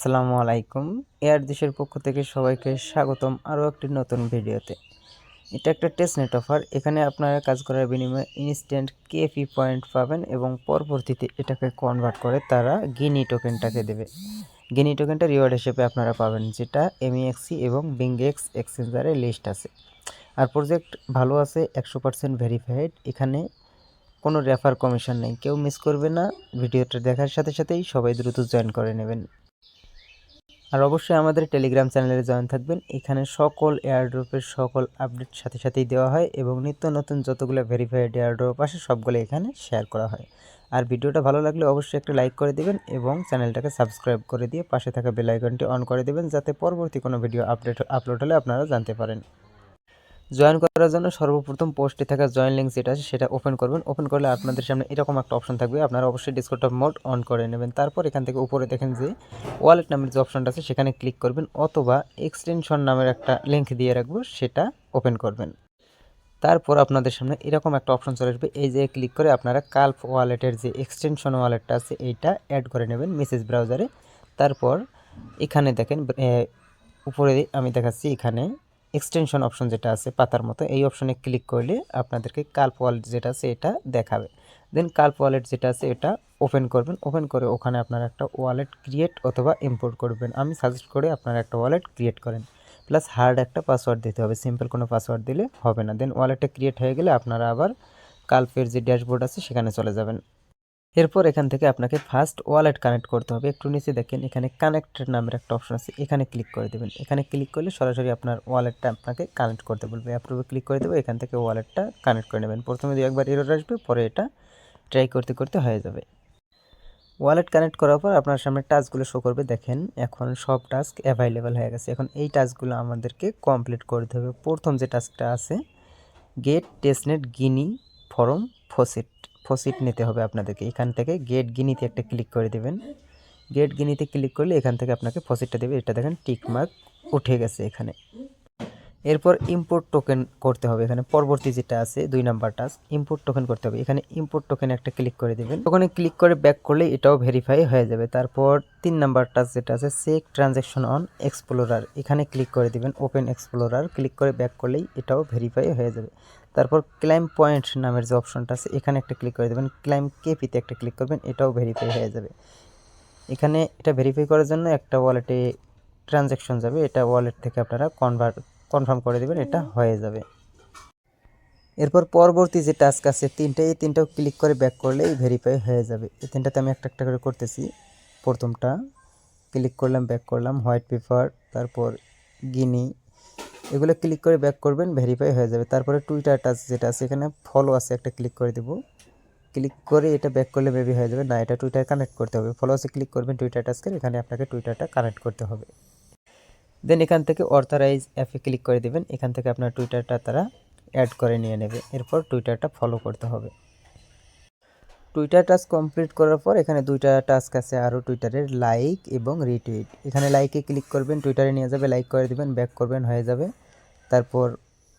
আসসালামু আলাইকুম। এয়ার দেশের পক্ষ থেকে সবাইকে স্বাগতম আরও একটি নতুন ভিডিওতে। এটা একটা টেস্টনেট অফার এখানে আপনারা কাজ করার বিনিময়ে ইনস্ট্যান্ট কেপি পয়েন্ট পাবেন এবং পরবর্তীতে এটাকে কনভার্ট করে তারা গিনি টোকেনটাকে দেবে। গিনি টোকেনটা রিওয়ার্ড হিসেবে আপনারা পাবেন, যেটা এমইএক্সি এবং বিংগেক্স এক্সচেঞ্জারের লিস্ট আছে। আর প্রজেক্ট ভালো আছে, একশো পার্সেন্ট ভেরিফাইড এখানে কোনো রেফার কমিশন নেই। কেউ মিস করবে না। ভিডিওটা দেখার সাথে সাথেই সবাই দ্রুত জয়েন করে নেবেন। আর অবশ্যই আমাদের টেলিগ্রাম চ্যানেলে জয়েন থাকবেন। এখানে সকল এয়ারড্রপের সকল আপডেট সাথে সাথেই দেওয়া হয় এবং নিত্য নতুন যতগুলো ভেরিফাইড এয়ারড্রপ আসে সবগুলো এখানে শেয়ার করা হয়। আর ভিডিওটা ভালো লাগলে অবশ্যই একটা লাইক করে দেবেন এবং চ্যানেলটাকে সাবস্ক্রাইব করে দিয়ে পাশে থাকা বেল আইকনটি অন করে দেবেন যাতে পরবর্তী কোনো ভিডিও আপডেট আপলোড হলে আপনারা জানতে পারেন। জয়েন করার জন্য সর্বপ্রথম পোস্টে থাকা জয়েন লিঙ্ক যেটা আছে সেটা ওপেন করবেন। ওপেন করলে আপনাদের সামনে এরকম একটা অপশন থাকবে। আপনারা অবশ্যই ডিসকটপ মোড অন করে নেবেন। তারপর এখান থেকে উপরে দেখেন যে ওয়ালেট নামের যে অপশনটা আছে, সেখানে ক্লিক করবেন অথবা এক্সটেনশন নামের একটা লিঙ্ক দিয়ে রাখব, সেটা ওপেন করবেন। তারপর আপনাদের সামনে এরকম একটা অপশন চলে আসবে। এই যে ক্লিক করে আপনারা কাল্প ওয়ালেটের যে এক্সটেনশন ওয়ালেটটা আছে, এইটা অ্যাড করে নেবেন মেসেজ ব্রাউজারে তারপর এখানে দেখেন উপরে আমি দেখাচ্ছি এখানে এক্সটেনশন অপশন যেটা আছে, পাতার মতো, এই অপশনে ক্লিক করলে আপনাদেরকে কাল্প ওয়ালেট যেটা আছে, এটা দেখাবে। দেন কাল্প ওয়ালেট যেটা আছে, এটা ওপেন করবেন। ওপেন করে ওখানে আপনারা একটা ওয়ালেট ক্রিয়েট অথবা ইম্পোর্ট করবেন। আমি সাজেস্ট করে আপনারা একটা ওয়ালেট ক্রিয়েট করেন। প্লাস হার্ড একটা পাসওয়ার্ড দিতে হবে। সিম্পল কোনো পাসওয়ার্ড দিলে হবে না। দেন ওয়ালেটটা ক্রিয়েট হয়ে গেলে আপনারা আবার কাল্পের যে ড্যাশবোর্ড আছে, সেখানে চলে যাবেন। এরপর এখান থেকে আপনাকে ফার্স্ট ওয়ালেট কানেক্ট করতে হবে। একটু নিচে দেখেন, এখানে কানেক্টেড নামের একটা অপশন আছে। এখানে ক্লিক করে দেবেন। এখানে ক্লিক করলে সরাসরি আপনার ওয়ালেটটা আপনাকে কানেক্ট করতে বলবে। অ্যাপ্রুভে ক্লিক করে দেবো, এখান থেকে ওয়ালেটটা কানেক্ট করে নেবেন। প্রথমে দু একবার এরর আসবে, পরে এটা ট্রাই করতে করতে হয়ে যাবে। ওয়ালেট কানেক্ট করার পর আপনার সামনে টাস্কগুলো শো করবে। দেখেন, এখন সব টাস্ক অ্যাভাইলেবল হয়ে গেছে। এখন এই টাস্কগুলো আমাদেরকে কমপ্লিট করতে হবে। প্রথম যে টাস্কটা আছে গেট টেস্টনেট গিনি ফরম ফসিট ফসিট নিতে হবে আপনাদেরকে। এখান থেকে গেট গিনিতে একটা ক্লিক করে দেবেন। গেট গিনিতে ক্লিক করলে এখান থেকে আপনাকে ফসিটটা দেবে। এটা দেখেন টিকমার্ক উঠে গেছে এখানে। এরপর ইম্পোর্ট টোকেন করতে হবে। এখানে পরবর্তী যেটা আছে, দুই নাম্বার টাস্ক ইম্পোর্ট টোকেন করতে হবে। এখানে ইম্পোর্ট টোকেন একটা ক্লিক করে দেবেন। ওখানে ক্লিক করে ব্যাক করলে এটাও ভেরিফাই হয়ে যাবে। তারপর তিন নাম্বার টাস্ক যেটা আছে চেক ট্রানজ্যাকশন অন এক্সপ্লোরার এখানে ক্লিক করে দিবেন ওপেন এক্সপ্লোরার ক্লিক করে ব্যাক করলেই এটাও ভেরিফাই হয়ে যাবে। তারপর ক্লাইম পয়েন্ট নামের যে অপশনটা আছে, এখানে একটা ক্লিক করে দেবেন। ক্লাইম কেপিতে একটা ক্লিক করবেন, এটাও ভেরিফাই হয়ে যাবে। এখানে এটা ভেরিফাই করার জন্য একটা ওয়ালেটে ট্রানজ্যাকশন যাবে, এটা ওয়ালেট থেকে আপনারা কনভার্ট কনফার্ম করে দেবেন, এটা হয়ে যাবে। এরপর পরবর্তী যে টাস্ক আছে, তিনটে, এই তিনটাও ক্লিক করে ব্যাক করলেই ভেরিফাই হয়ে যাবে। এই তিনটাতে আমি একটা একটা করে করতেছি। প্রথমটা ক্লিক করলাম ব্যাক করলাম হোয়াইট পেপার তারপর গিনি এগুলো ক্লিক করে ব্যাক করবেন ভেরিফাই হয়ে যাবে। তারপরে টুইটার টাচ যেটা আছে, এখানে ফলো আছে একটা ক্লিক করে দেবো। ক্লিক করে এটা ব্যাক করলে মেবি হয়ে যাবে। না, এটা টুইটার কানেক্ট করতে হবে। ফলো আছে ক্লিক করবেন টুইটার টাচকে এখানে আপনাকে টুইটারটা কানেক্ট করতে হবে। দেন এখান থেকে অর্থারাইজ অ্যাপে ক্লিক করে দেবেন। এখান থেকে আপনার টুইটারটা তারা অ্যাড করে নিয়ে নেবে। এরপর টুইটারটা ফলো করতে হবে। টুইটার টাস্ক কমপ্লিট করার পর এখানে দুইটা টাস্ক আছে আরও টুইটারের লাইক এবং রিটুইট এখানে লাইকে ক্লিক করবেন টুইটারে নিয়ে যাবে লাইক করে দেবেন ব্যাক করবেন, হয়ে যাবে। তারপর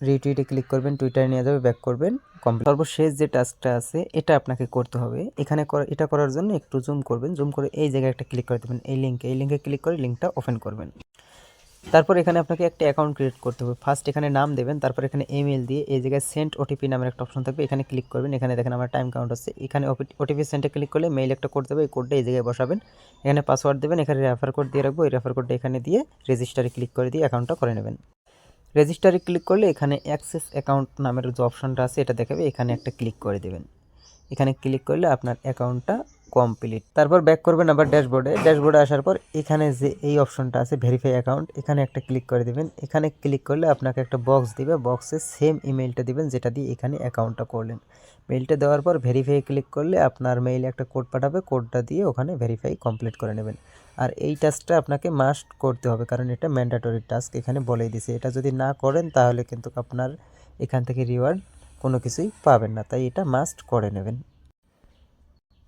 রিটুইটে ক্লিক করবেন টুইটারে নিয়ে যাবে ব্যাক করবেন কমপ্লিট সর্বশেষ যে টাস্কটা আছে, এটা আপনাকে করতে হবে। এখানে এটা করার জন্য একটু জুম করবেন জুম করে এই জায়গায় একটা ক্লিক করে দেবেন, এই লিঙ্কে এই লিঙ্কে ক্লিক করে লিঙ্কটা ওপেন করবেন। তারপর এখানে আপনাকে একটা অ্যাকাউন্ট ক্রিয়েট করতে হবে। ফার্স্ট এখানে নাম দেবেন, তারপর এখানে ইমেল দিয়ে এই জায়গায় সেন্ট ওটিপি নামের একটা অপশন থাকবে, এখানে ক্লিক করবেন। এখানে দেখেন আমার টাইম কাউন্ট আছে এখানে ওটিপি সেন্টে ক্লিক করলে মেইল একটা কোড দেবে, এই কোডটা এই জায়গায় বসাবেন। এখানে পাসওয়ার্ড দেবেন, এখানে রেফার কোড দিয়ে রাখব, এই রেফার কোডটা এখানে দিয়ে রেজিস্টারে ক্লিক করে দিয়ে অ্যাকাউন্টটা করে নেবেন। রেজিস্টারে ক্লিক করলে এখানে অ্যাক্সেস অ্যাকাউন্ট নামের যে অপশনটা আছে, এটা দেখাবে। এখানে একটা ক্লিক করে দেবেন। এখানে ক্লিক করলে আপনার অ্যাকাউন্টটা কমপ্লিট তারপর ব্যাক করবেন আবার ড্যাশবোর্ডে ড্যাশবোর্ডে আসার পর এখানে যে এই অপশনটা আছে ভেরিফাই অ্যাকাউন্ট এখানে একটা ক্লিক করে দিবেন। এখানে ক্লিক করলে আপনাকে একটা বক্স দিবে। বক্সে সেম ইমেলটা দিবেন, যেটা দিয়ে এখানে অ্যাকাউন্টটা করলেন। মেইলটা দেওয়ার পর ভেরিফাই ক্লিক করলে আপনার মেইলে একটা কোড পাঠাবে। কোডটা দিয়ে ওখানে ভেরিফাই কমপ্লিট করে নেবেন। আর এই টাস্কটা আপনাকে মাস্ট করতে হবে, কারণ এটা ম্যান্ডাটরি টাস্ক এখানে বলেই দিছে, এটা যদি না করেন তাহলে কিন্তু আপনার এখান থেকে রিওয়ার্ড কোনো কিছুই পাবেন না। তাই এটা মাস্ট করে নেবেন।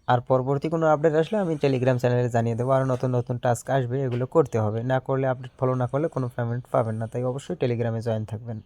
আর পরবর্তী কোনো আপডেট আসলে আমি টেলিগ্রাম চ্যানেলে জানিয়ে দেবো। আর নতুন নতুন টাস্ক আসবে, এগুলো করতে হবে। না করলে আপডেট ফলো না করলে কোনো পেমেন্ট পাবেন না। তাই অবশ্যই টেলিগ্রামে জয়েন থাকবেন।